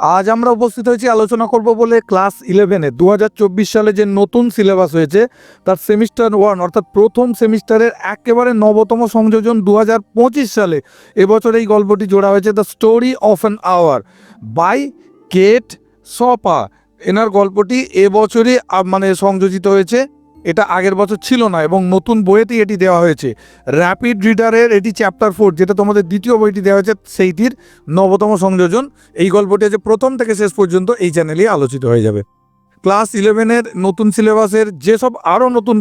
আজ আমরা উপস্থিত হয়েছি, আলোচনা করব বলে ক্লাস ইলেভেনে। দু হাজার চব্বিশ সালে যে নতুন সিলেবাস হয়েছে, তার সেমিস্টার ওয়ান, অর্থাৎ প্রথম সেমিস্টারের একেবারে নবতম সংযোজন দু হাজার পঁচিশ সালে। এবছর এই গল্পটি জোড়া হয়েছে, the story of an hour by Kate Chopin. এনার গল্পটি এবছরই মানে সংযোজিত হয়েছে। এটা আগের বছর ছিল না এবং নতুন বইয়েতেই এটি দেওয়া হয়েছে। র্যাপিড রিডারের এটি চ্যাপ্টার ফোর যেটা তোমাদের দ্বিতীয় বইটি দেওয়া হয়েছে, সেইটির নবতম সংযোজন। এই গল্পটি আছে প্রথম থেকে শেষ পর্যন্ত এই চ্যানেলেই আলোচিত হয়ে যাবে। ক্লাস ইলেভেনের নতুন সিলেবাসের যেসব আরও নতুন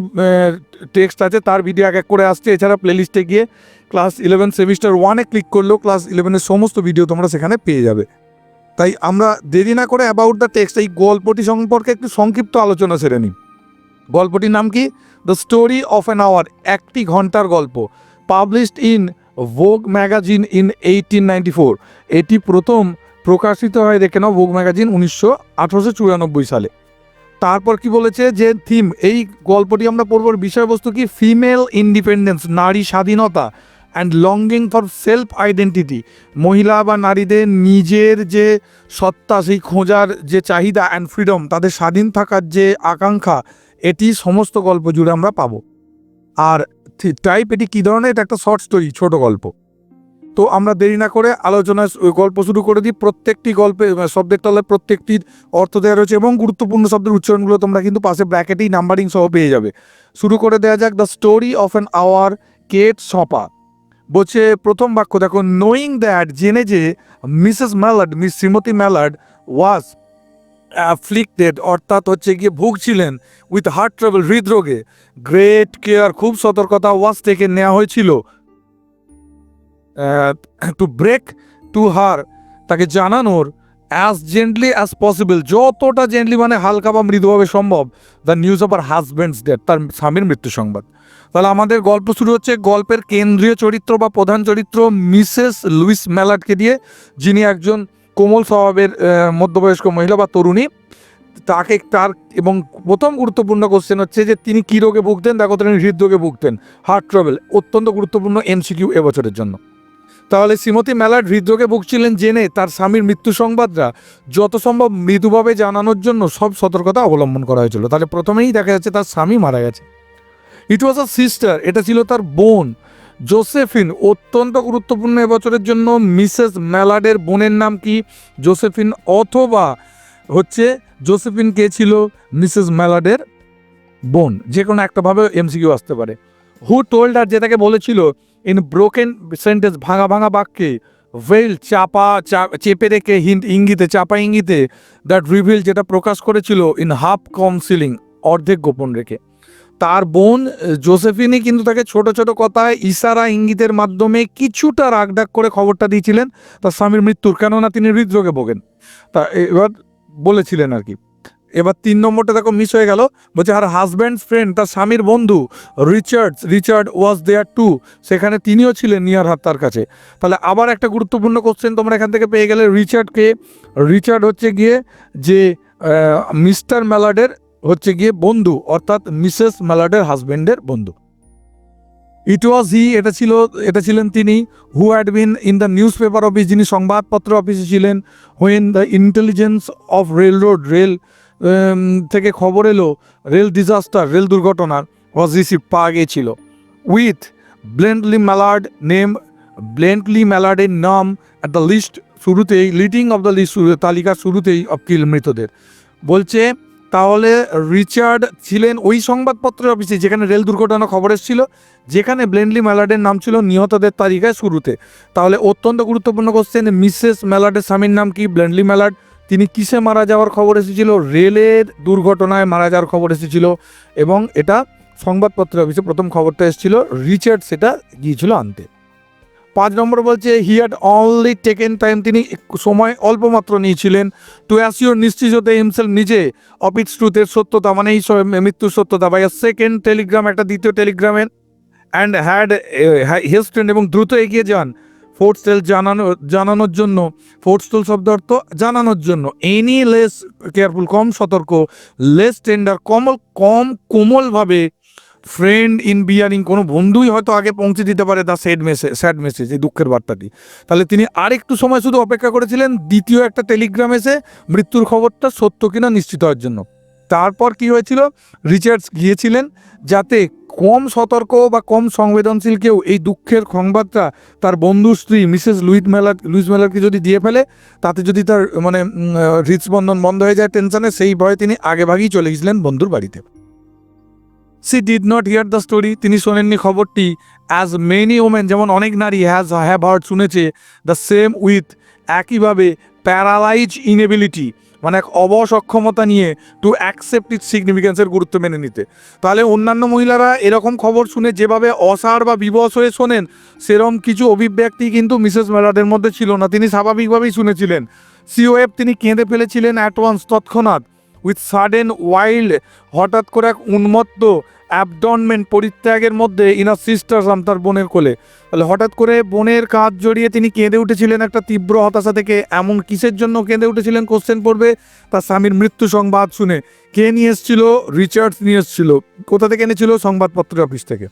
টেক্সট আছে, তার ভিডিও এক এক করে আসছে। এছাড়া প্লেলিস্টে গিয়ে ক্লাস ইলেভেন সেমিস্টার ওয়ানে ক্লিক করলেও ক্লাস ইলেভেনের সমস্ত ভিডিও তোমরা সেখানে পেয়ে যাবে। তাই আমরা দেরি না করে অ্যাবাউট দ্য টেক্সট এই গল্পটি সম্পর্কে একটু সংক্ষিপ্ত আলোচনা সেরে নিই। গল্পটির নাম কি? The story of an hour একটি ঘণ্টার গল্প। Published in Vogue magazine in eighteen ninety four এটি প্রথম প্রকাশিত হয়, দেখে নাও ভোগ ম্যাগাজিন উনিশশো আঠারোশো চুরানব্বই সালে। তারপর কি বলেছে যে থিম এই গল্পটি আমরা পড়বর বিষয়বস্তু কি? ফিমেল ইন্ডিপেন্ডেন্স নারী স্বাধীনতা and longing for self identity মহিলা বা নারীদের নিজের যে সত্তা, সেই খোঁজার যে চাহিদা অ্যান্ড ফ্রিডম তাদের স্বাধীন থাকার যে আকাঙ্ক্ষা এটি সমস্ত গল্প জুড়ে আমরা পাবো। আর টাইপ এটি কী ধরনের? এটা একটা শর্ট স্টোরি ছোট গল্প। তো আমরা দেরি না করে আলোচনায় গল্প শুরু করে দিই। প্রত্যেকটি গল্পে শব্দের তলে প্রত্যেকটির অর্থ দেওয়া রয়েছে এবং গুরুত্বপূর্ণ শব্দের উচ্চারণগুলো তোমরা কিন্তু পাশে ব্র্যাকেটেই নাম্বারিং সহ পেয়ে যাবে। শুরু করে দেওয়া যাক the story of an hour Kate Chopin. বলছে, প্রথম বাক্য দেখো নোয়িং দ্যাট জেনে যে Mrs Mallard miss Shrimati Mallard was afflicted অর্থাৎ হচ্ছে গিয়ে ভুগছিলেন উইথ হার্ট ট্রাভেল হৃদরোগে। গ্রেট কেয়ার খুব সতর্কতা ওয়াজ থেকে নেওয়া হয়েছিল। টু ব্রেক টু হার তাকে জানানোর অ্যাজ জেন্টলি অ্যাজ পসিবল যতটা জেন্টলি মানে হালকা বা মৃদুভাবে সম্ভব the news of her husband's death তার স্বামীর মৃত্যু সংবাদ। তাহলে আমাদের গল্প শুরু হচ্ছে গল্পের কেন্দ্রীয় চরিত্র বা প্রধান চরিত্র মিসেস লুইস ম্যালার্ডকে দিয়ে, যিনি একজন কোমল স্বভাবের মধ্যবয়স্ক মহিলা বা তরুণী, তাকে তার এবং প্রথম গুরুত্বপূর্ণ কোশ্চেন হচ্ছে যে তিনি কী রোগে ভুগতেন? দেখো, তিনি হৃদরোগে ভুগতেন। হার্ট ট্রাভেল অত্যন্ত গুরুত্বপূর্ণ এমসিকিউ এবছরের জন্য। তাহলে শ্রীমতী মেলার হৃদরোগে ভুগছিলেন জেনে তার স্বামীর মৃত্যু সংবাদরা যত সম্ভব মৃদুভাবে জানানোর জন্য সব সতর্কতা অবলম্বন করা হয়েছিল। তাহলে প্রথমেই দেখা যাচ্ছে তার স্বামী মারা গেছে। ইট ওয়াজ আ সিস্টার এটা ছিল তার বোন। জোসেফিন অত্যন্ত গুরুত্বপূর্ণ এবছরের জন্য মিসেস ম্যালাডের বোনের নাম কি? জোসেফিন অথবা হচ্ছে জোসেফিন কে ছিল মিসেস ম্যালাডের বোন? যে কোনো একটাভাবে এমসিকিউ আসতে পারে। হু টোল্ড আর যে তাকে বলেছিল ইন ব্রোকেন সেন্টেন্স ভাঙা ভাঙা বাক্যে ওয়েল চাপা চেপে রেখে হিন্ট ইঙ্গিতে, চাপা ইঙ্গিতে দ্যাট রিভিল যেটা প্রকাশ করেছিল ইন হাফ কাউন্সিলিং অর্ধেক গোপন রেখে। তার বোন জোসেফিনই কিন্তু তাকে ছোট ছোট কথায় ইশারা ইঙ্গিতের মাধ্যমে কিছুটা রাগডাক করে খবরটা দিয়েছিলেন। তার স্বামীর মৃত্যুর, কেননা তিনি হৃদরোগে ভোগেন। তা এবার বলেছিলেন আর কি। এবার তিন নম্বরটা দেখো মিস হয়ে গেল। বলছে, আর হাজব্যান্ডস ফ্রেন্ড তার স্বামীর বন্ধু Richard Richard was there too সেখানে তিনিও ছিলেন নিয়ার হাত তার কাছে। তাহলে আবার একটা গুরুত্বপূর্ণ কোশ্চেন তোমরা এখান থেকে পেয়ে গেলে। রিচার্ডকে রিচার্ড হচ্ছে গিয়ে যে মিস্টার ম্যালার্ডের হচ্ছে গিয়ে বন্ধু, অর্থাৎ মিসেস ম্যালার্ডের হাজব্যান্ডের বন্ধু। ইট ওয়াজ হি এটা ছিল, এটা ছিলেন তিনি who had been in the newspaper office যিনি সংবাদপত্র অফিসে ছিলেন when the intelligence of railroad rail থেকে খবর এলো রেল ডিজাস্টার রেল দুর্ঘটনার ওয়াজ রিসিভ পাওয়া গিয়েছিল। With Brently Mallard name Brently ম্যালার্ডের নাম অ্যাট দ্য লিস্ট শুরুতেই লিডিং অফ দ্য লিস্ট তালিকার শুরুতেই অফ কিল মৃতদের। বলছে তাহলে রিচার্ড ছিলেন ওই সংবাদপত্রের অফিসে যেখানে রেল দুর্ঘটনা খবর এসেছিল, যেখানে ব্লেন্ডলি ম্যালার্ডের নাম ছিল নিহতদের তালিকায় শুরুতে। তাহলে অত্যন্ত গুরুত্বপূর্ণ কোশ্চেন মিসেস ম্যালার্ডের স্বামীর নাম কি? Brently Mallard. তিনি কিসে মারা যাওয়ার খবর এসেছিল? রেলের দুর্ঘটনায় মারা যাওয়ার খবর এসেছিল। এবং এটা সংবাদপত্রের অফিসে প্রথম খবরটা এসেছিল। রিচার্ড সেটা গিয়েছিল আনতে। পাঁচ নম্বর বলছে he had only taken time তিনি সময় অল্প মাত্র নিয়েছিলেন। টু অ্যাসিওর নিশ্চিত হতে হিমসেলফ নিজে অপিট ট্রুথের সত্যতা মানে এই মৃত্যুর সত্যতা। বাই সেকেন্ড টেলিগ্রাম একটা দ্বিতীয় টেলিগ্রামের অ্যান্ড হ্যাড হেস্টেন এবং দ্রুত এগিয়ে যান। ফোর্থ স্টেল জানানো, জানানোর জন্য ফোর্থ স্টেল শব্দ অর্থ জানানোর জন্য। এনি লেস কেয়ারফুল কম সতর্ক লেস টেন্ডার কম কম কোমলভাবে ফ্রেন্ড ইন বিয়ারিং কোনো বন্ধুই হয়তো আগে পৌঁছে দিতে পারে the sad message sad message এই দুঃখের বার্তাটি। তাহলে তিনি আরেকটু সময় শুধু অপেক্ষা করেছিলেন, দ্বিতীয় একটা টেলিগ্রাম এসে মৃত্যুর খবরটা সত্য কিনা নিশ্চিত হওয়ার জন্য। তারপর কি হয়েছিল? রিচার্ডস গিয়েছিলেন যাতে কম সতর্ক বা কম সংবেদনশীল কেউ এই দুঃখের সংবাদটা তার বন্ধু স্ত্রী, মিসেস লুইস মেলার, লুইস মেলারকে যদি দিয়ে ফেলে, তাতে যদি তার মানে হৃদস্পন্দন বন্ধ হয়ে যায় টেনশনে, সেই ভয়ে তিনি আগেভাগেই চলে গেছিলেন বন্ধুর বাড়িতে। She did not hear the story তিনি শোনেননি খবরটি। অ্যাজ মেনি ওমেন যেমন অনেক নারী হ্যাজ হ্যাভ হার্ড শুনেছে দ্য সেম উইথ একইভাবে প্যারালাইজ ইনেবিলিটি মানে এক অবসক্ষমতা নিয়ে টু অ্যাকসেপ্ট ইট সিগনিফিকেন্সের গুরুত্ব মেনে নিতে। তাহলে অন্যান্য মহিলারা এরকম খবর শুনে যেভাবে অসাড় বা বিবশ হয়ে শোনেন, সেরম কিছু অভিব্যক্তি কিন্তু মিসেস মেলাডের মধ্যে ছিল না। তিনি স্বাভাবিকভাবেই শুনেছিলেন। সিওএফ তিনি কেঁদে ফেলেছিলেন অ্যাট ওয়ান্স তৎক্ষণাৎ। উইথ সাডেন ওয়াইল্ড হঠাৎ করে এক উন্মত্ত অ্যাবডনমেন্ট পরিত্যাগের মধ্যে ইনার সিস্টার তার বোনের কোলে। তাহলে হঠাৎ করে বোনের কাজ জড়িয়ে তিনি কেঁদে উঠেছিলেন একটা তীব্র হতাশা থেকে, এমন কিসের জন্য কেঁদে উঠেছিলেন কোশ্চেন পড়বে? তার স্বামীর মৃত্যু সংবাদ শুনে কে নিয়ে এসেছিল? রিচার্ডস নিয়ে এসেছিল। কোথা থেকে এনেছিল? সংবাদপত্র অফিস থেকে।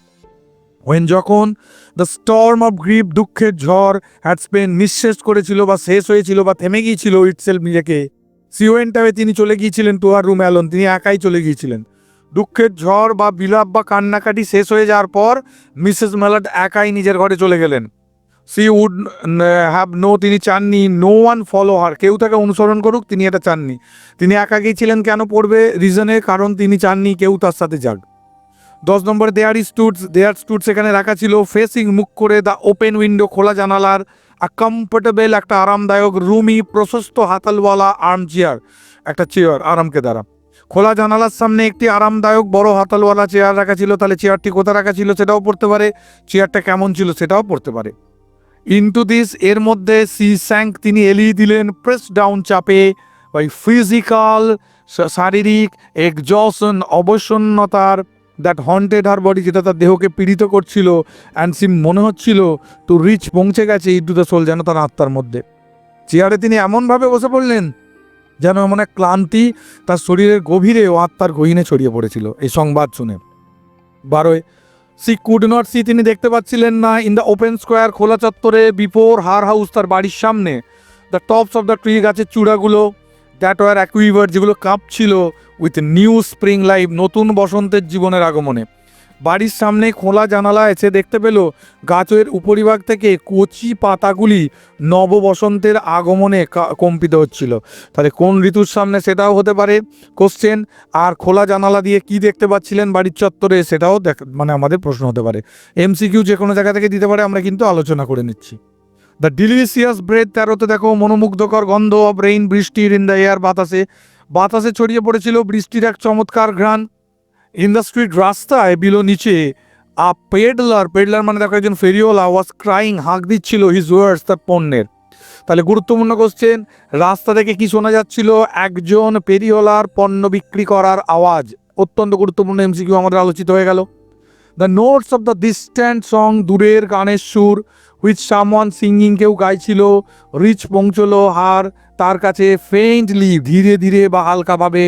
ওয়েন যখন দ্য স্টর্ম অফ গ্রিপ দুঃখের ঝড় হ্যাড স্পেন নিঃশেষ করেছিল বা শেষ হয়েছিল বা থেমে গিয়েছিল ইটসেলফ নিজেকে সিওয়েন্টাবে তিনি চলে গিয়েছিলেন টু আর রুম অ্যালন তিনি একাই চলে গিয়েছিলেন। দুঃখের ঝড় বা বিলাপ বা কান্নাকাটি শেষ হয়ে যাওয়ার পর মিসেস মেলাড একাই নিজের ঘরে চলে গেলেন। সি উড হ্যাভ নো, তিনি চাননি। No one follow her. কেউ তাকে অনুসরণ করুক, তিনি এটা চাননি। তিনি একা গিয়েছিলেন কেন পড়বে রিজনে? কারণ তিনি চাননি কেউ তার সাথে যাক। দশ নম্বরে দেয়ার স্টুডস দেয়ার স্টুডস এখানে রাখা ছিল। ফেসিং মুখ করে দ্য ওপেন উইন্ডো খোলা জানালার কমফোর্টেবল একটা আরামদায়ক রুমি প্রশস্ত হাতালওয়ালা আর্ম চেয়ার একটা চেয়ার আরামকে দ্বারা খোলা জানালার সামনে একটি আরামদায়ক, বড় হাতালওয়ালা চেয়ার রাখা ছিল, তাহলে চেয়ারটি কোথায় রাখা ছিল সেটাও পড়তে পারে চেয়ারটা কেমন ছিল সেটাও পড়তে পারে। ইন্টু দিস এর মধ্যে সি স্যাঙ্ক তিনি এলিয়ে দিলেন প্রেস ডাউন চাপে ওই ফিজিক্যাল শারীরিক একজশন অবসন্নতার দ্যাট হন্টেড হার বডি যেটা তার দেহকে পীড়িত করছিল অ্যান্ড সিম মনে হচ্ছিল টু রিচ পৌঁছে গেছে ইটু দ্য সোল যেন তার আত্মার মধ্যে। চেয়ারে তিনি এমনভাবে বসে পড়লেন যেন এমন এক ক্লান্তি তার শরীরের গভীরে ও আত্মার গহীনে ছড়িয়ে পড়েছিল। এই সংবাদ শুনে বারোয় সি কুড নট সি তিনি দেখতে পাচ্ছিলেন না ইন দ্য ওপেন স্কোয়ার খোলা চত্বরে বিফোর হার হাউস তার বাড়ির সামনে the tops of the tree গাছের চূড়াগুলো দ্যাট ওয়ার অ্যাকুইভার যেগুলো কাঁপছিল উইথ নিউ স্প্রিং লাইফ নতুন বসন্তের জীবনের আগমনে। বাড়ির সামনে খোলা জানালা এসে দেখতে পেল গাছের উপরিভাগ থেকে কচি পাতাগুলি নব বসন্তের আগমনে কম্পিত হচ্ছিল। তাহলে কোন ঋতুর সামনে সেটাও হতে পারে? কোশ্চেন আর খোলা জানালা দিয়ে কি দেখতে পাচ্ছিলেন বাড়ির চত্বরে? সেটাও দেখ মানে আমাদের প্রশ্ন হতে পারে। এমসিকিউ যে কোনো জায়গা থেকে দিতে পারে, আমরা কিন্তু আলোচনা করে নিচ্ছি। দ্য ডিলিশিয়াস ব্রেড তেরোতে দেখো, মনোমুগ্ধকর গন্ধ অফ রেইন বৃষ্টির ইন দ্য এয়ার বাতাসে। বাতাসে ছড়িয়ে পড়েছিল বৃষ্টির এক চমৎকার ঘ্রাণ। ইন দ্য স্ট্রিট রাস্তায় বিলো নিচে আ পেডলার পেডলার মানে দেখো একজন ফেরিওলা ওয়াজ ক্রাইং হাঁক দিচ্ছিল হিজ ওয়ার্ডস তার পণ্যের। তাহলে গুরুত্বপূর্ণ কোশ্চেন রাস্তা থেকে কি শোনা যাচ্ছিল? একজন পেরিওলার পণ্য বিক্রি করার আওয়াজ। অত্যন্ত গুরুত্বপূর্ণ এমসিকিউ আমাদের আলোচিত হয়ে গেল। The notes of the distant song দূরের গানের সুর হুইচ সামওয়ান সিঙ্গিং কেউ গাইছিল রিচ পৌঁছলো হার তার কাছে ফেইন্টলি ধীরে ধীরে বা হালকাভাবে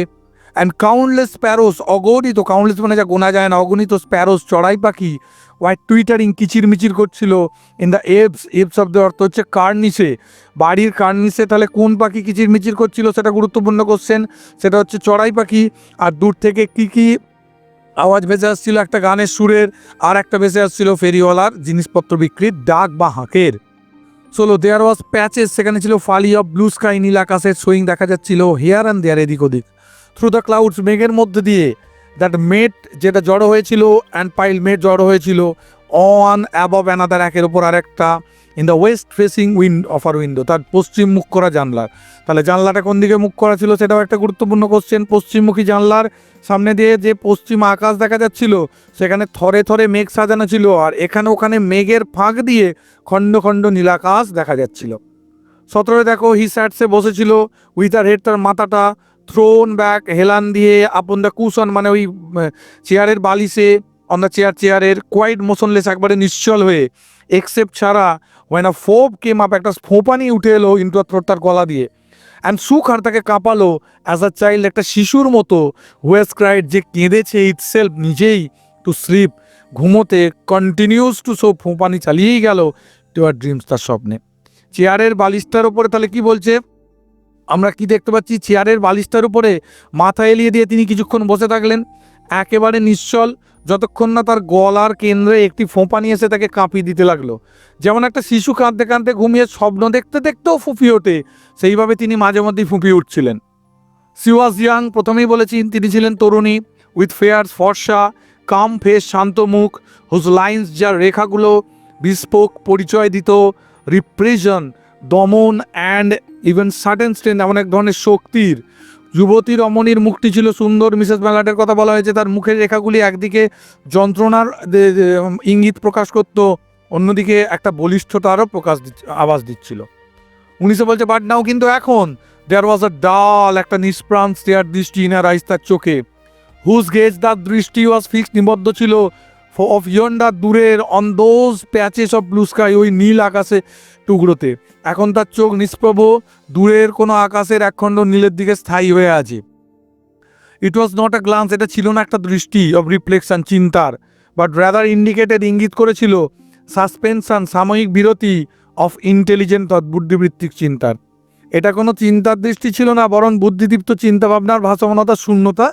অ্যান্ড কাউন্টলেস স্প্যারোস অগণিত কাউন্টলেস মানে যা গোনা যায় না, অগণিত স্প্যারোস চড়াই পাখি হোয়াইট টুইটারিং কিচিরমিচির করছিল in the eaves eaves the অর্থ হচ্ছে কার্নিসে বাড়ির কার্নিসে তাহলে কোন পাখি কিচিরমিচির করছিল, সেটা গুরুত্বপূর্ণ কোশ্চেন সেটা হচ্ছে চড়াই পাখি, আর দূর থেকে কী কি আওয়াজ ভেসে আসছিল একটা গানের সুরের, আর একটা ভেসে আসছিল ফেরিওয়ালার জিনিসপত্র বিক্রির ডাক বা হাঁকের। চলো দেয়ার ওয়াজ প্যাচেস সেখানে ছিল ফালি অফ ব্লু স্কাই, নীল আকাশের সোয়িং দেখা যাচ্ছিল হেয়ার অ্যান্ড দেয়ার এদিক ওদিক। থ্রু দ্য ক্লাউডস মেঘের মধ্যে দিয়ে দ্যাট মেট যেটা জড়ো হয়েছিল অ্যান্ড পাইল মেট জড়ো হয়েছিল অন অ্যাবভ অ্যানাদার একের ওপর আরেকটা। In the west facing wind of her window তার পশ্চিম মুখ করা জানলার। তাহলে জানলাটা কোন দিকে মুখ করা ছিল সেটাও একটা গুরুত্বপূর্ণ কোশ্চেন পশ্চিমমুখী জানলার সামনে দিয়ে যে পশ্চিম আকাশ দেখা যাচ্ছিল, সেখানে থরে থরে মেঘ সাজানো ছিল আর এখানে ওখানে মেঘের ফাঁক দিয়ে খণ্ড খণ্ড নীলাকাশ দেখা যাচ্ছিল। সতেরো দেখো হি স্যাটসে বসেছিল উইথ আর হেড তার মাথাটা থ্রোন ব্যাক হেলান দিয়ে আপন দ্য কুশন মানে ওই চেয়ারের বালিশে অন দ্য চেয়ার চেয়ারের কোয়াইট মোশনলেস একবারে নিশ্চল হয়ে এক্সেপ্ট ছাড়া ওয়েন আ ফোপ কেম আপ একটা ফোঁপানি উঠে এলো থ্রোট তার গলা দিয়ে। অ্যান্ড সুখ আর তাকে কাঁপালো অ্যাজ আ চাইল্ড একটা শিশুর মতো হুয়েস ক্রাইড যে কেঁদেছে ইট ইটসেলফ নিজেই টু স্লিপ ঘুমোতে কন্টিনিউস টু সো ফোঁপানি চালিয়েই গেল টু আর ড্রিমস তার স্বপ্নে। চেয়ারের বালিশটার উপরে তাহলে কি বলছে? আমরা কি দেখতে পাচ্ছি? চেয়ারের বালিশটার উপরে মাথা এলিয়ে দিয়ে তিনি কিছুক্ষণ বসে থাকলেন। একেবারে নিশ্চল যতক্ষণ না তার গলার কেন্দ্রে একটি ফোঁপা নিয়ে এসে তাকে কাঁপিয়ে দিতে লাগল। যেমন একটা শিশু কাঁদতে কাঁদতে ঘুমিয়ে স্বপ্ন দেখতে দেখতেও ফুঁপিয়ে ওঠে, সেইভাবে তিনি মাঝে মধ্যেই ফুঁপিয়ে উঠছিলেন। সি ওয়াজ ইয়াং প্রথমেই বলেছি তিনি ছিলেন তরুণী উইথ ফেয়ার্স ফর্সা কাম ফেস শান্ত মুখ হুজ লাইন্স যার রেখাগুলো বিস্পোক পরিচয় দিত রিপ্রেশন দমন অ্যান্ড ইভেন সার্টেন স্ট্রেন এমন এক ধরনের শক্তির যুবতী রমণীর মুখটি ছিল সুন্দর। মিসেস ম্যালাটের কথা বলা হয়েছে, তার মুখের রেখাগুলি একদিকে যন্ত্রণার ইঙ্গিত প্রকাশ করত, অন্যদিকে একটা বলিষ্ঠতারও প্রকাশ আওয়াজ দিচ্ছিল। উনিশে বলছে বাট নাও কিন্তু এখন দেয়ার ওয়াজ আ ডাল একটা নিষ্প্রাণ স্টেয়ার দৃষ্টি ইনার আইস তার চোখে। হুজ গেজ তার দৃষ্টি ওয়াজ ফিক্সড নিবদ্ধ ছিল অফ ইয়ন্ডার দূরের on those patches of blue sky ওই নীল আকাশে টুকরোতে। এখন তার চোখ নিষ্প্রভ, দূরের কোনো আকাশের একখণ্ড নীলের দিকে স্থায়ী হয়ে আছে। ইট ওয়াজ নট আ গ্লান্স এটা ছিল না একটা দৃষ্টি অফ রিফ্লেকশন চিন্তার। বাট রাদার ইন্ডিকেটেড ইঙ্গিত করেছিল সাসপেনশন সাময়িক বিরতি অফ ইন্টেলিজেন্ট বুদ্ধিবৃত্তিক চিন্তার। এটা কোনো চিন্তার দৃষ্টি ছিল না, বরং বুদ্ধিদীপ্ত চিন্তা ভাবনার ভাসমানতার শূন্যতা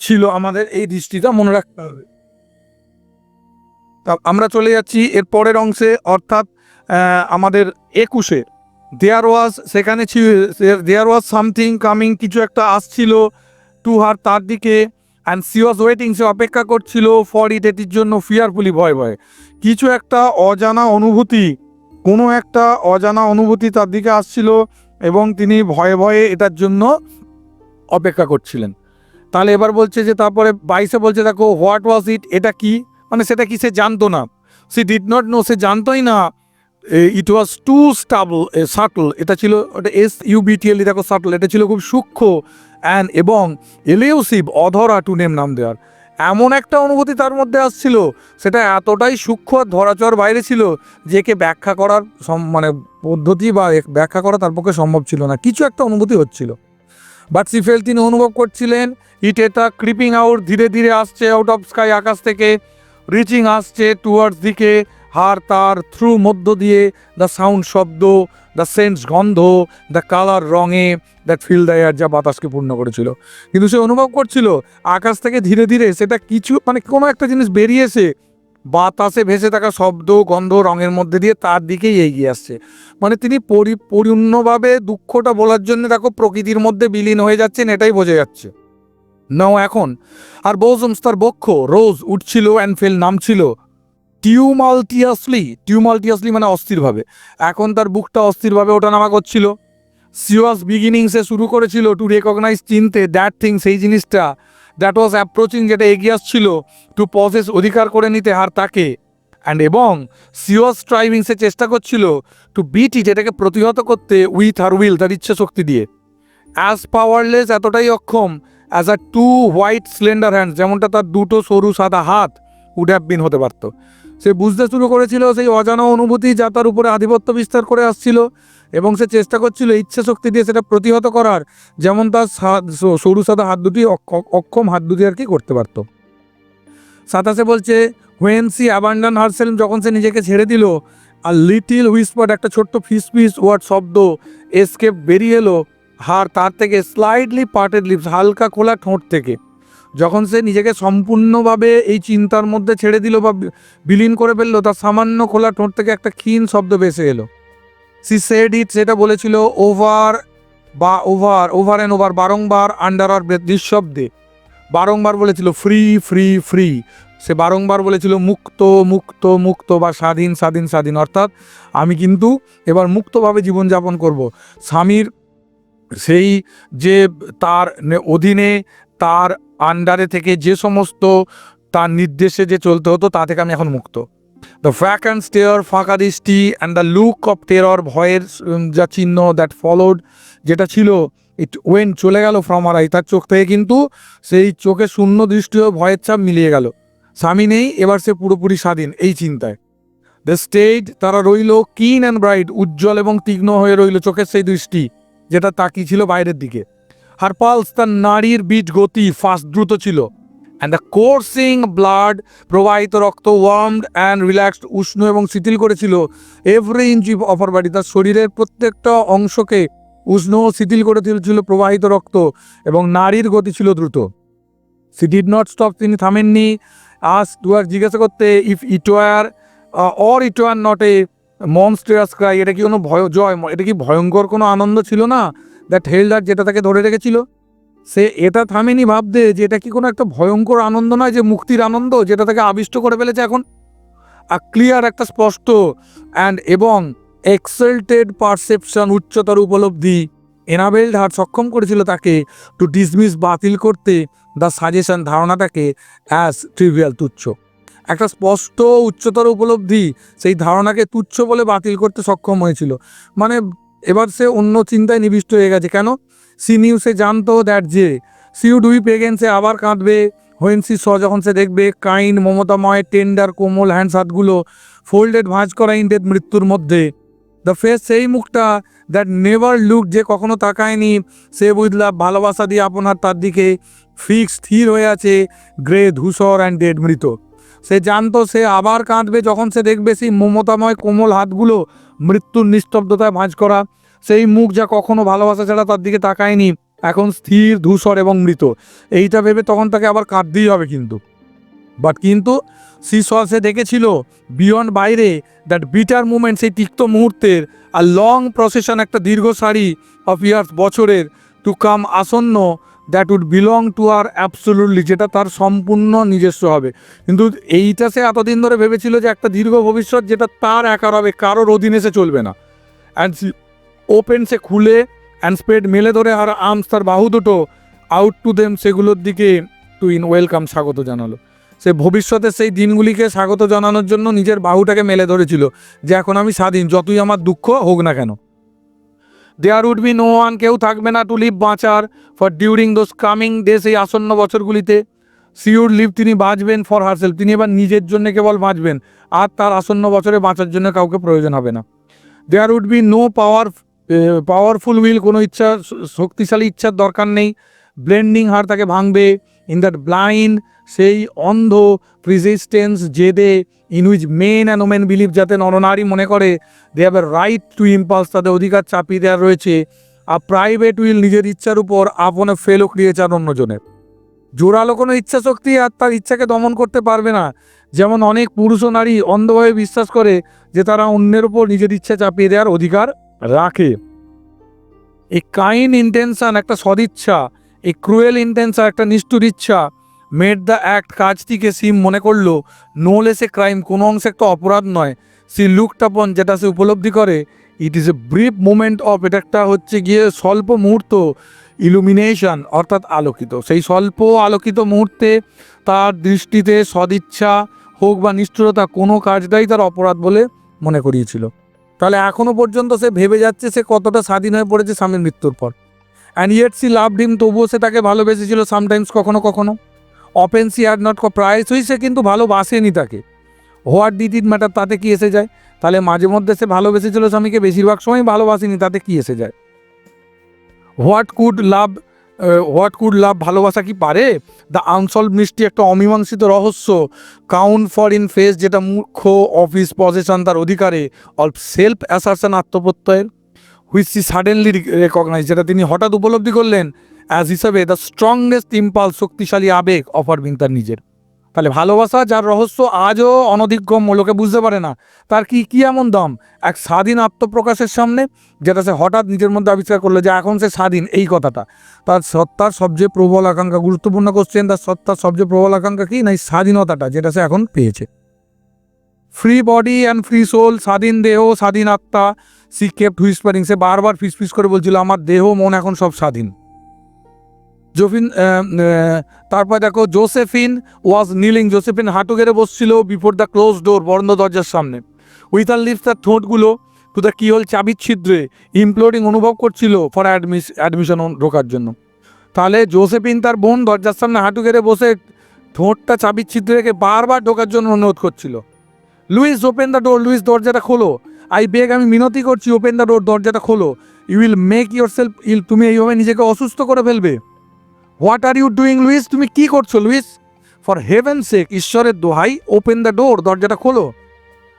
ছিল আমাদের এই দৃষ্টিটা মনে রাখতে হবে। আমরা চলে যাচ্ছি এর পরের অংশে, অর্থাৎ আমাদের একুশে। দেয়ার ওয়াজ সেখানে দেয়ার ওয়াজ সামথিং কামিং কিছু একটা আসছিল টু হার তার দিকে অ্যান্ড সি ওয়াজ ওয়েটিং সে অপেক্ষা করছিল ফর ইট এটির জন্য ফিয়ারফুলি ভয় ভয়। কিছু একটা অজানা অনুভূতি, কোনো একটা অজানা অনুভূতি তার দিকে আসছিল, এবং তিনি ভয়ে ভয়ে এটার জন্য অপেক্ষা করছিলেন। তাহলে এবার বলছে যে, তারপরে বাইশে বলছে, দেখো হোয়াট ওয়াজ ইট এটা কি? মানে সেটা কি সে জানতো না? সি ডিড নট নো সে জানতোই না। It was too subtle subtle এটা ছিল ওটা এস ইউবিটিএল দেখো সাটল এটা ছিল খুব সূক্ষ্ম অ্যান্ড এবং এলিউসিভ অধরা টু নেম নাম দেওয়ার। এমন একটা অনুভূতি তার মধ্যে আসছিল। সেটা এতটাই সূক্ষ্ম আর ধরাচর বাইরে ছিল যে একে ব্যাখ্যা করার মানে পদ্ধতি বা ব্যাখ্যা করা তার পক্ষে সম্ভব ছিল না। কিছু একটা অনুভূতি হচ্ছিল। বাট সিফেল তিনি অনুভব করছিলেন ইট এটা ক্রিপিং আউট ধীরে ধীরে আসছে আউট অফ স্কাই আকাশ থেকে। রিচিং আসছে টুয়ার্ডস দিকে, হার তার থ্রু মধ্য দিয়ে দ্য সাউন্ড শব্দ দ্য সেন্স গন্ধ দ্য কালার রঙে দ্যাট ফিল দ্য এয়ার যা বাতাসকে পূর্ণ করেছিল। কিন্তু সে অনুভব করছিল, আকাশ থেকে ধীরে ধীরে সেটা কিছু মানে কোনো একটা জিনিস বেরিয়েছে, বাতাসে ভেসে থাকা শব্দ, গন্ধ রঙের মধ্যে দিয়ে তার দিকেই এগিয়ে আসছে। মানে তিনি পরি, পরিপূর্ণভাবে দুঃখটা বলার জন্য দেখো প্রকৃতির মধ্যে বিলীন হয়ে যাচ্ছেন, এটাই বোঝা যাচ্ছে। নাও এখন। আর বোজমস তার বক্ষ, রোজ উঠছিল অ্যান্ড ফেল নামছিল। টিউমালটিয়াসলি টিউমালটিয়াসলি মানে অস্থিরভাবে। এখন তার বুকটা অস্থিরভাবে ওঠানামা করছিল। সিওয়াস বিগিনিংসে শুরু করেছিল টু রেকগনাইজ চিনতে। দ্যাট থিং সেই জিনিসটা দ্যাট ওয়াজ অ্যাপ্রোচিং যেটা এগিয়ে আসছিল টু পসেস অধিকার করে নিতে আর তাকে। অ্যান্ড এবং সিওয়াস স্ট্রাইভিং সে চেষ্টা করছিল টু বিট ইট এটাকে প্রতিহত করতে উইথ আর উইল তার ইচ্ছে শক্তি দিয়ে। অ্যাজ পাওয়ারলেস এতটাই অক্ষম as a two white slender hand যেমনটা তার দুটো সরু সাদা হাত উড হ্যাভ বিন হতে পারত। সে বুঝতে শুরু করেছিল সেই অজানা অনুভূতি যা তার উপরে আধিপত্য বিস্তার করে আসছিল এবং সে চেষ্টা করছিল ইচ্ছে শক্তি দিয়ে সেটা প্রতিহত করার, যেমন তার সরু সাদা হাত দুটি অক্ষ- অক্ষম হাত দুটি আর কি করতে পারত। সাতাশে বলছে হোয়েন সি অ্যাবান্ডান হারসেল যখন সে নিজেকে ছেড়ে দিল আর লিটিল হুইসপার একটা ছোট্ট ফিস ফিস ওয়ার্ড শব্দ এসকেপ বেরিয়ে এলো হার তার থেকে স্লাইডলি পার্টেড লিপস হালকা খোলা ঠোঁট থেকে। যখন সে নিজেকে সম্পূর্ণভাবে এই চিন্তার মধ্যে ছেড়ে দিল বা বিলীন করে ফেলল, তার সামান্য খোলা ঠোঁট থেকে একটা ক্ষীণ শব্দ ভেসে এলো। সি সেড ইট সেটা বলেছিল ওভার বা ওভার ওভার অ্যান্ড ওভার বারংবার আন্ডার আর নিঃশব্দে। বারংবার বলেছিল ফ্রি ফ্রি ফ্রি সে বারংবার বলেছিল মুক্ত মুক্ত মুক্ত বা স্বাধীন স্বাধীন স্বাধীন। অর্থাৎ আমি কিন্তু এবার মুক্তভাবে জীবনযাপন করব। স্বামীর সেই যে তার অধীনে তার আন্ডারে থেকে যে সমস্ত তার নির্দেশে যে চলতে হতো, তা থেকে আমি এখন মুক্ত। দ্য ফ্যাক অ্যান্ড স্টেয়ার ফাঁকা দৃষ্টি and the look of terror ভয়ের যা চিহ্ন দ্যাট ফলোড যেটা ছিল ইট ওয়েন চলে গেল ফ্রম আর তার চোখ থেকে কিন্তু সেই চোখে শূন্য দৃষ্টি ও ভয়ের ছাপ মিলিয়ে গেল। স্বামী নেই, এবার সে পুরোপুরি স্বাধীন, এই চিন্তায়। দ্য স্টেজ তারা রইল কিন অ্যান্ড ব্রাইট উজ্জ্বল এবং তীক্ষ্ণ হয়ে রইল চোখের সেই দৃষ্টি। যেটা তাকিয়ে ছিল বাইরের দিকে। হার পালস তার নারীর বিট গতি ফাস্ট দ্রুত ছিল। অ্যান্ড দ্য কোর্সিং ব্লাড প্রবাহিত রক্ত ওয়ার্মড অ্যান্ড রিল্যাক্সড উষ্ণ এবং শিথিল করেছিল। এভরি ইঞ্চি অফার বাড়ি তার শরীরের প্রত্যেকটা অংশকে উষ্ণ ও শিথিল করে তুলছিল প্রবাহিত রক্ত এবং নারীর গতি ছিল দ্রুত। সি ডিড নট স্টপ তিনি থামেননি। আস টুয়ার জিজ্ঞাসা করতে if it were or it were not a monstrous cry, এটা কি কোনো ভয়, জয় এটা কি ভয়ঙ্কর কোনো আনন্দ ছিল না? দ্যাট হেল্ডার যেটা তাকে ধরে রেখেছিল? সে এটা থামেনি ভাবতে যে এটা কি কোনো একটা ভয়ঙ্কর আনন্দ নয় যে মুক্তির আনন্দ যেটা তাকে আবিষ্ট করে ফেলেছে এখন? আর ক্লিয়ার একটা স্পষ্ট অ্যান্ড এবং এক্সেলটেড পারসেপশন উচ্চতর উপলব্ধি এনাবেলড হার সক্ষম করেছিল তাকে টু ডিসমিস বাতিল করতে দ্য সাজেশন ধারণাটাকে অ্যাজ ট্রিভিয়াল তুচ্ছ। একটা স্পষ্ট উচ্চতর উপলব্ধি সেই ধারণাকে তুচ্ছ বলে বাতিল করতে সক্ষম হয়েছিল। মানে এবার সে অন্য চিন্তায় নিবিষ্ট হয়ে গেছে। কেন? সি নিউ সে জানতো দ্যাট যে, সিউ ডুই পেগেন সে আবার কাঁদবে। হোয়েন্সি স যখন সে দেখবে কাইন্ড মমতাময় টেন্ডার, কোমল হ্যান্ডস হাতগুলো ফোল্ডেড ভাঁজ করা ইন্ডেড মৃত্যুর মধ্যে। দ্য ফেস সেই মুখটা দ্যাট নেভার লুক যে কখনো তাকায়নি। সে বুঝলা ভালোবাসা দিয়ে আপনার তার দিকে ফিক্স স্থির হয়ে আছে। গ্রে, ধূসর, অ্যান্ড ডেড, মৃত। সে জানতো সে আবার কাঁদবে যখন সে দেখবে সেই মমতাময় কোমল হাতগুলো মৃত্যুর নিস্তব্ধতায় ভাঁজ করা। সেই মুখ যা কখনো ভালোবাসা ছাড়া তার দিকে তাকায়নি, এখন স্থির, ধূসর এবং মৃত। এইটা ভেবে তখন তাকে আবার কাঁদতেই হবে কিন্তু। বাট কিন্তু সি সে দেখেছিল বিয়ন্ড বাইরে দ্যাট বিটার মুমেন্ট সেই তিক্ত মুহূর্তের আর লং প্রসেশন একটা দীর্ঘ সারি অফ ইয়ার্স বছরের টু কাম আসন্ন that would belong to her absolutely যেটা তার সম্পূর্ণ নিজস্ব হবে। কিন্তু এইটা সে এতদিন ধরে ভেবেছিল যে একটা দীর্ঘ ভবিষ্যৎ যেটা তার একার হবে, কারোর অধীনে সে চলবে না। অ্যান্ড ওপেন সে খুলে অ্যান্ড স্প্রেড মেলে ধরে আর আর্মস তার বাহু দুটো আউট টু দেম সেগুলোর দিকে টু ইন ওয়েলকাম স্বাগত জানালো। সে ভবিষ্যতের সেই দিনগুলিকে স্বাগত জানানোর জন্য নিজের বাহুটাকে মেলে ধরেছিল যে এখন আমি স্বাধীন, যতই আমার দুঃখ হোক না কেন। There would be no one কেউ থাকবে না টু লিভ বাঁচার for during those coming days এই আসন্ন বছরগুলিতে। সিউর লিভ তিনি বাঁচবেন ফর হারসেলফ তিনি এবার নিজের জন্য কেবল বাঁচবেন। আর তার আসন্ন বছরে বাঁচার জন্য কাউকে প্রয়োজন হবে না। There would be no power powerful will কোনো ইচ্ছা, শক্তিশালী ইচ্ছার দরকার নেই। ব্লেন্ডিং হার তাকে ভাঙবে। ইন দ্যাট ব্লাইন্ড সেই অন্ধ persistence জেদে in which men and women believe যাতে নরনারী মনে করে they have a right to impulse তাদের অধিকার চাপিয়ে দেওয়ার রয়েছে। আর প্রাইভেট উইল নিজের ইচ্ছার উপর আপনে ফেলও ক্রিয়েচার অন্যজনের। জোরালো কোনো ইচ্ছা শক্তি আর তার ইচ্ছাকে দমন করতে পারবে না। যেমন অনেক পুরুষ ও নারী অন্ধভাবে বিশ্বাস করে যে তারা অন্যের উপর নিজের ইচ্ছা চাপিয়ে দেওয়ার অধিকার রাখে। এই কাইন্ড ইন্টেনশন একটা সদিচ্ছা এই ক্রুয়েল ইন্টেনশন একটা নিষ্ঠুর ইচ্ছা। মেড দ্য অ্যাক্ট কাজটিকে সিম মনে করল নো লেসে ক্রাইম কোনো অংশে একটা অপরাধ নয়। সি লুকড আপন যেটা সে উপলব্ধি করে it is a brief moment of এটা একটা হচ্ছে গিয়ে স্বল্প মুহূর্ত ইলুমিনেশন অর্থাৎ আলোকিত। সেই স্বল্প আলোকিত মুহূর্তে তার দৃষ্টিতে সদিচ্ছা হোক বা নিষ্ঠুরতা কোনো কাজটাই তার অপরাধ বলে মনে করিয়েছিল। তাহলে এখনও পর্যন্ত সে ভেবে যাচ্ছে সে কতটা স্বাধীন হয়ে পড়েছে স্বামীর মৃত্যুর পর। অ্যান্ড ইয়েট সি লাভ ডিম তবুও সে তাকে ভালোবেসেছিল সামটাইমস কখনো কখনো। অপেন সি আর নট প্রায়শই সে কিন্তু ভালোবাসেনি তাকে। হোয়াট ডিড ইট ম্যাটার তাতে কি এসে যায়? তাহলে মাঝে মধ্যে সে ভালোবেসেছিল স্বামীকে, বেশিরভাগ সময় ভালোবাসেনি, তাতে কি এসে যায়? What could love what could love ভালোবাসা কি পারে? দ্য আনসলভ মিষ্টি একটা অমীমাংসিত রহস্য। কাউন্ট ফর ইন ফেস যেটা মূর্খ অফিস পজিশন তার অধিকারে। অল্প সেলফ অ্যাসারশন আত্মপ্রত্যয়ের। হুইচ সাডেনলি রেকগনাইজ যেটা তিনি হঠাৎ উপলব্ধি করলেন অ্যাজ হিসাবে দ্য স্ট্রংগেস্ট ইম্পাল শক্তিশালী আবেগ অফার বিন তার নিজের। তাহলে ভালোবাসা যার রহস্য আজও অনধিগম্য লোকে বুঝতে পারে না, তার কি কি এমন দাম? এক স্বাধীন আত্মপ্রকাশের সামনে, যেটা সে হঠাৎ নিজের মধ্যে আবিষ্কার করল যে এখন সে স্বাধীন, এই কথাটা। তার সত্তার সবচেয়ে প্রবল আকাঙ্ক্ষা, গুরুত্বপূর্ণ কোশ্চেন তার সত্তার সবচেয়ে প্রবল আকাঙ্ক্ষা কি? না, এই স্বাধীনতাটা, যেটা সে এখন পেয়েছে। Free body and free soul স্বাধীন দেহ, স্বাধীন আত্মা সি কেপ্ট হুইসপারিং সে বারবার ফিস ফিস করে বলছিল, আমার দেহ, মন এখন সব স্বাধীন। জোফিন তারপর দেখো, জোসেফিন ওয়াজ নিলিং জোসেফিন হাঁটু গেড়ে বসছিল বিফোর দ্য ক্লোজ ডোর বন্ধ দরজার সামনে। উইথ আর লিপস তার ঠোঁটগুলো টু দ্য কি হল চাবির ছিদ্রে ইমপ্লোডিং অনুভব করছিল ফর অ্যাডমিস অ্যাডমিশন ঢোকার জন্য। তাহলে জোসেফিন তার বোন দরজার সামনে হাঁটু গেড়ে বসে ঠোঁটটা চাবির ছিদ্রে রেখে বারবার ঢোকার জন্য অনুরোধ করছিল। Louise open the door Louise দরজাটা খোলো। আই বেগ, আমি মিনতি করছি ওপেন দ্য ডোর দরজাটা খোলো। You will make yourself ill তুমি এইভাবে নিজেকে অসুস্থ করে ফেলবে। What are you doing Louise তুমি কি করছ লুইস ফর হেভেন সেক ঈশ্বরের দোহাই ওপেন দ্য ডোর দরজাটা খোলো।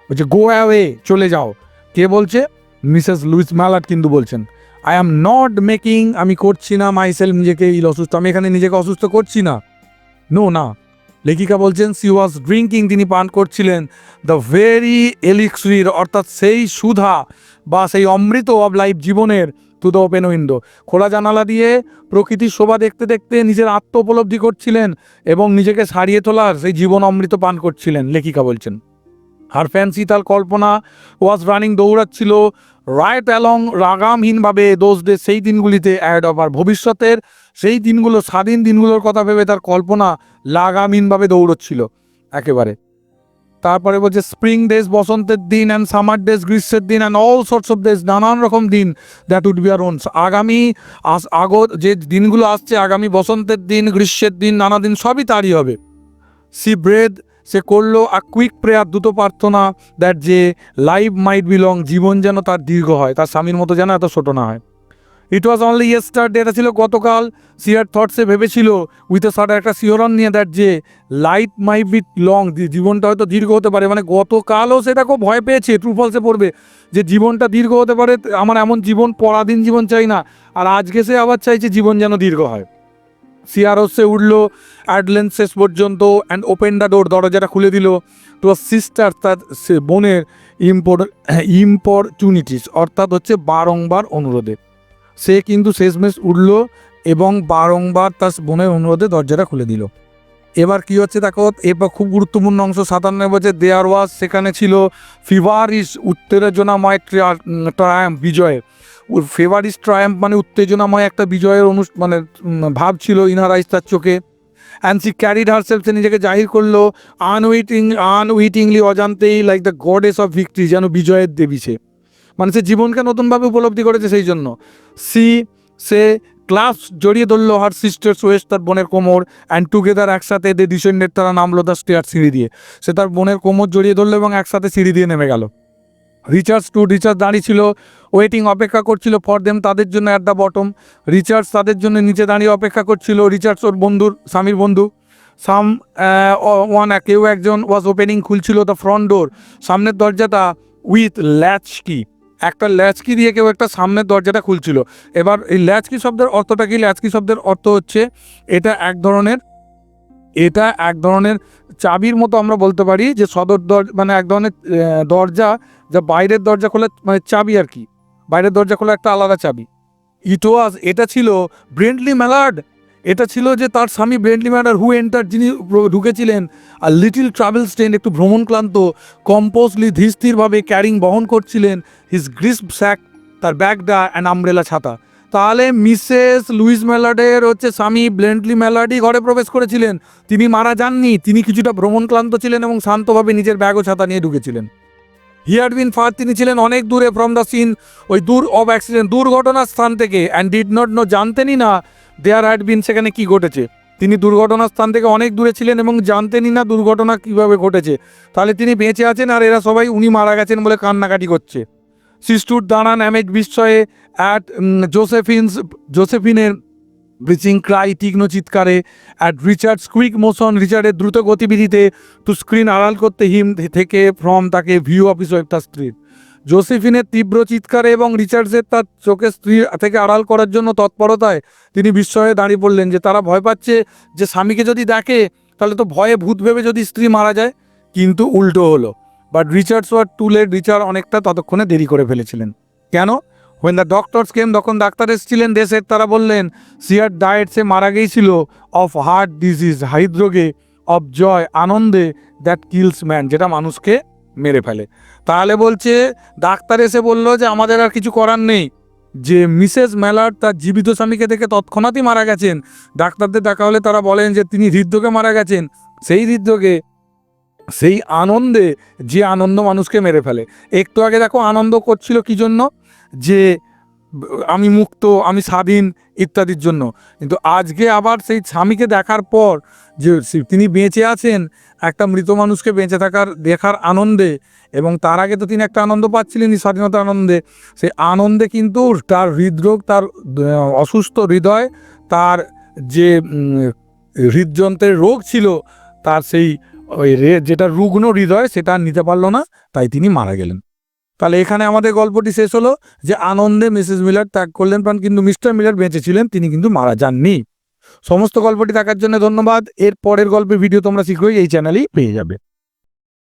বলছে গো অ্যাওয়ে চলে যাও। কে বলছে? মিসেস লুইস ম্যালাট কিন্তু বলছেন। আই অ্যাম নট মেকিং আমি করছি না মাই মাইসেলফ নিজেকে ইল অসুস্থ। আমি এখানে নিজেকে অসুস্থ করছি না। নো না। লেখিকা বলছেন সি ওয়াজ ড্রিঙ্কিং তিনি পান করছিলেন। দ্য ভেরি এলিক্সির অর্থাৎ সেই সুধা বা সেই অমৃত অব লাইফ জীবনের টু দ্য ওপেন উইন্ডো খোলা জানালা দিয়ে প্রকৃতির শোভা দেখতে দেখতে নিজের আত্ম উপলব্ধি করছিলেন এবং নিজেকে সারিয়ে তোলার সেই জীবন অমৃত পান করছিলেন, লেখিকা বলছেন। হার ফ্যান্সি তার কল্পনা ওয়াজ রানিং দৌড়াচ্ছিল রাইট অ্যালং রাগামহীনভাবে দোষ ডে সেই দিনগুলিতে অ্যাড অফ আর ভবিষ্যতের, সেই দিনগুলো স্বাধীন দিনগুলোর কথা ভেবে তার কল্পনা লাগামহীনভাবে দৌড়চ্ছিল একেবারে। তারপরে বলছে স্প্রিং ডেজ বসন্তের দিন অ্যান্ড সামার ডেজ গ্রীষ্মের দিন and all sorts of days নানান রকম দিন that would be her owns আগামী আস আগত যে দিনগুলো আসছে, আগামী বসন্তের দিন, গ্রীষ্মের দিন, নানা দিন সবই তারই হবে। সি ব্রেদ সে করল আ কুইক প্রেয়ার দ্রুত প্রার্থনা দ্যাট যে লাইফ মাইট বিলং জীবন যেন তার দীর্ঘ হয়, তার স্বামীর মতো যেন এত ছোটো না হয়। ইট ওয়াজ অনলি ইয়েস্টার এটা ছিল গতকাল সিয়ার থটসে ভেবেছিল উইথ এ সার্ট একটা শিওরন নিয়ে দ্যাট যে লাইফ মাই বিট লং জীবনটা হয়তো দীর্ঘ হতে পারে মানে গতকালও সেটা খুব ভয় পেয়েছে ট্রুফলসে পড়বে, যে জীবনটা দীর্ঘ হতে পারে, আমার এমন জীবন, পরাধীন জীবন চাই না, আর আজকে সে আবার চাইছে জীবন যেন দীর্ঘ হয়। সিয়ারসে উঠল অ্যাডলেন শেষ পর্যন্ত অ্যান্ড ওপেন দ্য ডোর দরজাটা খুলে দিল। টু সিস্টার তার বোনের ইম্পর ইম্পরচুনিটিস অর্থাৎ হচ্ছে বারংবার অনুরোধে। সে কিন্তু শেষমেশ উঠল এবং বারংবার তার বোনের অনুরোধে দরজাটা খুলে দিল। এবার কি হচ্ছে দেখো, এবার খুব গুরুত্বপূর্ণ অংশ, সাতান্ন বছর দেয়ার ওয়াজ সেখানে ছিল। ফিভারিস উত্তেজনাময় ট্রায়াম বিজয়ে। ফেভারিস ট্রায়াম্প মানে উত্তেজনাময় একটা বিজয়ের অনু মানে ভাব ছিল ইনহার আইস তার চোখে। অ্যান্ড সি ক্যারিড হার সে নিজেকে জাহির করল আনউইটিং আনউইটিংলি অজান্তেই like the goddess of victory যেন বিজয়ের দেবী সে। মানে সে জীবনকে নতুনভাবে উপলব্ধি করেছে সেই জন্য। সি সে ক্লাস জড়িয়ে ধরলো হার সিস্টার ওয়েস্ট তার বোনের কোমর অ্যান্ড টুগেদার একসাথে দে ডিসেন্ডেড তারা নামলো তার স্টেয়ার সিঁড়ি দিয়ে। সে তার বোনের কোমর জড়িয়ে ধরলো এবং একসাথে সিঁড়ি দিয়ে নেমে গেল। রিচার্জ টু রিচার্জ দাঁড়িয়ে ছিল ওয়েটিং অপেক্ষা করছিল ফর দেম তাদের জন্য অ্যাট দ্য বটম রিচার্জ তাদের জন্য নিচে দাঁড়িয়ে অপেক্ষা করছিল রিচার্জ ওর বন্ধুর, স্বামীর বন্ধু। সাম ওয়ান কেউ একজন ওয়াজ ওপেনিং খুলছিল দ্য ফ্রন্ট ডোর সামনের দরজাটা উইথ ল্যাচ কি একটা ল্যাচকি দিয়ে কেউ একটা সামনের দরজাটা খুলছিল। এবার এই ল্যাচকি শব্দের অর্থটা কি? ল্যাচকি শব্দের অর্থ হচ্ছে, এটা এক ধরনের, এটা এক ধরনের চাবির মতো আমরা বলতে পারি যে সদর দর মানে এক ধরনের দরজা যা বাইরের দরজা খোলা মানে চাবি আর কি। বাইরের দরজা খোলা একটা আলাদা চাবি। ইট ওয়াজ এটা ছিল ব্রেন্টলি ম্যালার্ড এটা ছিল যে তার স্বামী ব্রেন্টলি ম্যালার্ড হু এন্টার যিনি ঢুকেছিলেন। আর লিটিল ট্রাভেল স্টেন একটু ভ্রমণক্লান্ত কম্পোজলি ধীরস্থিরভাবে ক্যারিং বহন করছিলেন। হিজ গ্রিস্প স্যাক তার ব্যাগটা অ্যান্ড আমব্রেলা ছাতা। তাহলে মিসেস লুইস ম্যালার্ডের হচ্ছে স্বামী ব্লেন্টলি ম্যালার্ডই ঘরে প্রবেশ করেছিলেন। তিনি মারা যাননি, তিনি কিছুটা ভ্রমণ ক্লান্ত ছিলেন এবং শান্তভাবে নিজের ব্যাগ ও ছাতা নিয়ে ঢুকেছিলেন। হিয়ার বিন ফার, তিনি ছিলেন অনেক দূরে ফ্রম দ্য সিন, ওই দূর অফ অ্যাক্সিডেন্ট দুর্ঘটনার স্থান থেকে অ্যান্ড ডিড নট নো জানতেনই না দেয়ার হ্যাড বিন সেখানে কি ঘটেছে। তিনি দুর্ঘটনার স্থান থেকে অনেক দূরে ছিলেন এবং জানতেনই না দুর্ঘটনা কীভাবে ঘটেছে। তাহলে তিনি বেঁচে আছেন আর এরা সবাই উনি মারা গেছেন বলে কান্নাকাটি করছে। সিস্টুর দাঁড়ান অ্যামেজ বিস্ময়ে অ্যাট জোসেফিনস জোসেফিনের ব্রিচিং ক্রাই তীক্ষ্ণ চিৎকারে অ্যাট রিচার্ড কুইক মোশন রিচার্ডের দ্রুত গতিবিধিতে টু স্ক্রিন আড়াল করতে হিম থেকে ফ্রম তাকে ভিউ অফিস ওয়েব তার স্ত্রীর জোসেফিনের তীব্র চিৎকারে এবং রিচার্ডসের তার চোখে স্ত্রী থেকে আড়াল করার জন্য তৎপরতায় তিনি বিস্ময়ে দাঁড়িয়ে পড়লেন যে তারা ভয় পাচ্ছে যে স্বামীকে যদি দেখে, তাহলে তো ভয়ে ভূত ভেবে যদি স্ত্রী মারা যায়। কিন্তু উল্টো হলো। বাট ওয়ার টুলের রিচার্ড অনেকটা ততক্ষণে দেরি করে ফেলেছিলেন। কেন? ওয়েন দ্য ডক্টরস কেম তখন ডাক্তার এসেছিলেন দেশের তারা বললেন সিয়ার ডায়েট সে মারা গিয়েছিল অফ হার্ট ডিজিজ হৃদরোগে অফ জয় আনন্দে দ্যাট কিলস ম্যান যেটা মানুষকে মেরে ফেলে। তাহলে বলছে, ডাক্তার এসে বলল যে, আমাদের আর কিছু করার নেই। যে মিসেস ম্যালার তার জীবিত স্বামীকে দেখে তৎক্ষণাৎই মারা গেছেন। ডাক্তারদের দেখা হলে তারা বলেন যে, তিনি হৃদরোগে মারা গেছেন। সেই হৃদরোগে সেই আনন্দে যে আনন্দ মানুষকে মেরে ফেলে। একটু আগে দেখো আনন্দ করছিল কি জন্য যে, আমি মুক্ত, আমি স্বাধীন ইত্যাদির জন্য। কিন্তু আজকে আবার সেই স্বামীকে দেখার পর যে তিনি বেঁচে আছেন, একটা মৃত মানুষকে বেঁচে থাকার, দেখার আনন্দে এবং তার আগে তো তিনি একটা আনন্দ পাচ্ছিলেন স্বাধীনতার আনন্দে। সেই আনন্দে কিন্তু তার হৃদরোগ, তার অসুস্থ হৃদয়, তার যে হৃদযন্ত্রের রোগ ছিল, তার সেই ওই রে, যেটা রুগ্ন হৃদয়, সেটা আর নিতে পারল না, তাই তিনি মারা গেলেন। তাহলে এখানে আমাদের গল্পটি শেষ হলো যে আনন্দে মিসেস মিলার ত্যাগ করলেন প্রাণ কিন্তু মিস্টার মিলার বেঁচেছিলেন তিনি কিন্তু মারা যাননি। সমস্ত গল্পটি দেখার জন্য ধন্যবাদ। এর পরের গল্পের ভিডিও তোমরা শীঘ্রই এই চ্যানেলেই পেয়ে যাবে।